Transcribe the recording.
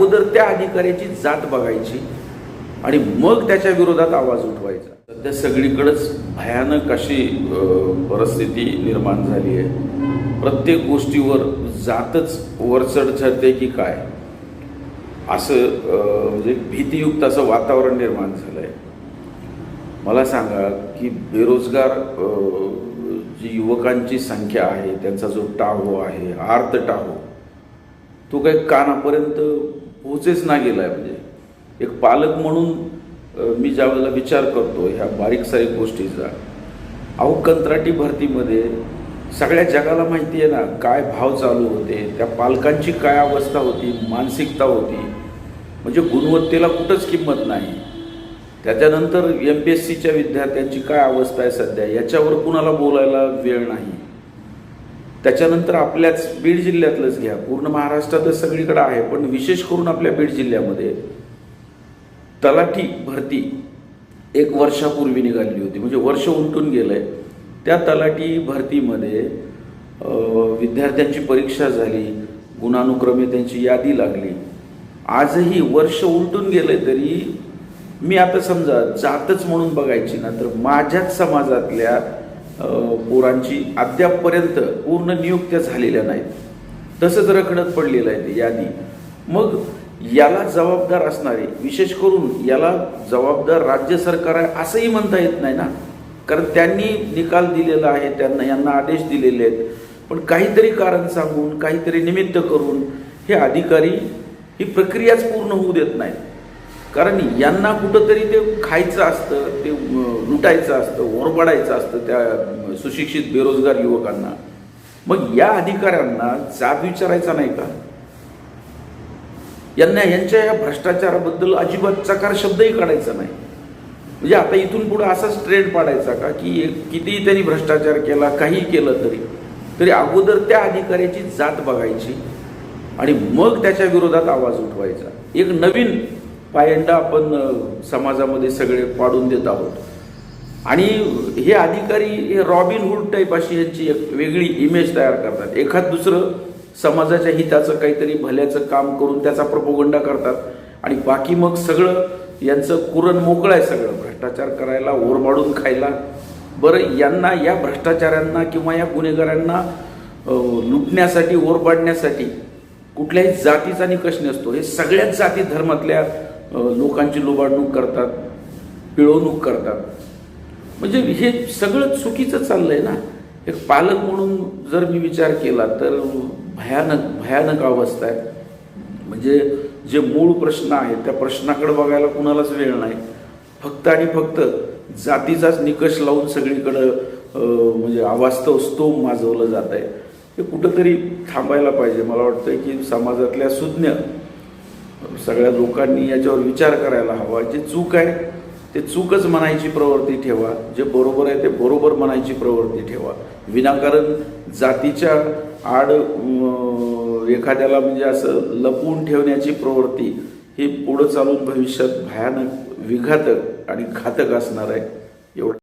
अगोदर त्या अधिकाऱ्याची जात बघायची आणि मग त्याच्या विरोधात आवाज उठवायचा. सध्या सगळीकडंच भयानक अशी परिस्थिती निर्माण झाली आहे. प्रत्येक गोष्टीवर जातच वरचढ ठरते की काय? असं म्हणजे भीतीयुक्त असं वातावरण निर्माण झालं आहे मला सांगा की बेरोजगार जी युवकांची संख्या आहे त्यांचा जो टाहो आहे आर्त टाहो तो काही कानापर्यंत पोहोचेच ना गेला आहे म्हणजे. एक पालक म्हणून मी ज्या वेळेला विचार करतो ह्या बारीक सारीक गोष्टीचा अहो कंत्राटी भरतीमध्ये सगळ्या जगाला माहिती आहे ना काय भाव चालू होते त्या पालकांची काय अवस्था होती मानसिकता होती. म्हणजे गुणवत्तेला कुठंच किंमत नाही. त्याच्यानंतर एम पी एस सीच्या विद्यार्थ्यांची काय अवस्था आहे सध्या याच्यावर कुणाला बोलायला वेळ नाही. त्याच्यानंतर आपल्याच बीड जिल्ह्यातलंच घ्या. पूर्ण महाराष्ट्रातच सगळीकडे आहे पण विशेष करून आपल्या बीड जिल्ह्यामध्ये तलाठी भरती एक वर्षापूर्वी निघाली होती. म्हणजे वर्ष उलटून आहे त्या तलाठी भरतीमध्ये विद्यार्थ्यांची परीक्षा झाली गुणानुक्रमे त्यांची यादी लागली. आजही वर्ष उलटून गेलं तरी मी आता समजा जातच म्हणून बघायची ना तर माझ्याच समाजातल्या पोरांची अद्यापपर्यंत पूर्ण नियुक्त्या झालेल्या नाहीत. तसंच रखडत पडलेलं आहे ते यादी. मग याला जबाबदार असणारे विशेष करून याला जबाबदार राज्य सरकार आहे असंही म्हणता येत नाही ना? कारण त्यांनी निकाल दिलेला आहे त्यांना यांना आदेश दिलेले आहेत. पण काहीतरी कारण सांगून काहीतरी निमित्त करून हे अधिकारी ही प्रक्रियाच पूर्ण होऊ देत नाहीत. कारण यांना कुठंतरी ते खायचं असतं ते लुटायचं असतं ओरबडायचं असतं त्या सुशिक्षित बेरोजगार युवकांना. मग या अधिकाऱ्यांना जाब विचारायचा नाही का? यांना यांच्या या भ्रष्टाचाराबद्दल अजिबात चकार शब्दही काढायचा नाही. म्हणजे आता इथून पुढे असाच ट्रेंड पाडायचा का की एक- कितीही त्यांनी भ्रष्टाचार केला काही केलं तरी तरी अगोदर त्या अधिकाऱ्याची जात बघायची आणि मग त्याच्या विरोधात आवाज उठवायचा. एक नवीन पायंडा आपण समाजामध्ये सगळे पाडून देत आहोत. आणि हे अधिकारी हे रॉबिन हुड टाईप अशी यांची एक वेगळी इमेज तयार करतात. एखाद दुसरं समाजाच्या हिताचं काहीतरी भल्याचं काम करून त्याचा प्रपोगंडा करतात. आणि बाकी मग सगळं यांचं कुरण मोकळं आहे सगळं. भ्रष्टाचार करायला ओरबाडून खायला. बरं यांना या भ्रष्टाचारांना किंवा या गुन्हेगारांना लुटण्यासाठी लुटण्यासाठी ओरबाडण्यासाठी कुठल्याही जातीचा निकष नसतो. हे सगळ्याच जाती धर्मातल्या लोकांची लुबाडणूक करतात पिळवणूक करतात. म्हणजे हे सगळं चुकीचं चाललं आहे ना. एक पालक म्हणून जर मी विचार केला तर भयानक भयानक अवस्था आहे. म्हणजे जे मूळ प्रश्न आहेत त्या प्रश्नाकडे बघायला कुणालाच वेळ नाही. फक्त आणि फक्त जातीचाच निकष लावून सगळीकडं म्हणजे अवास्तव स्तोम माजवलं जात आहे हे कुठंतरी थांबायला पाहिजे. मला वाटतं की समाजातल्या सुज्ञ सगळ्या लोकांनी याच्यावर विचार करायला हवा. जे चूक आहे ते चूकच म्हणायची प्रवृत्ती ठेवा. जे बरोबर आहे ते बरोबर म्हणायची प्रवृत्ती ठेवा. विनाकारण जातीच्या आड एखाद्याला म्हणजे असं लपवून ठेवण्याची प्रवृत्ती ही पुढं चालून भविष्यात भयानक विघातक आणि घातक असणार आहे. एवढं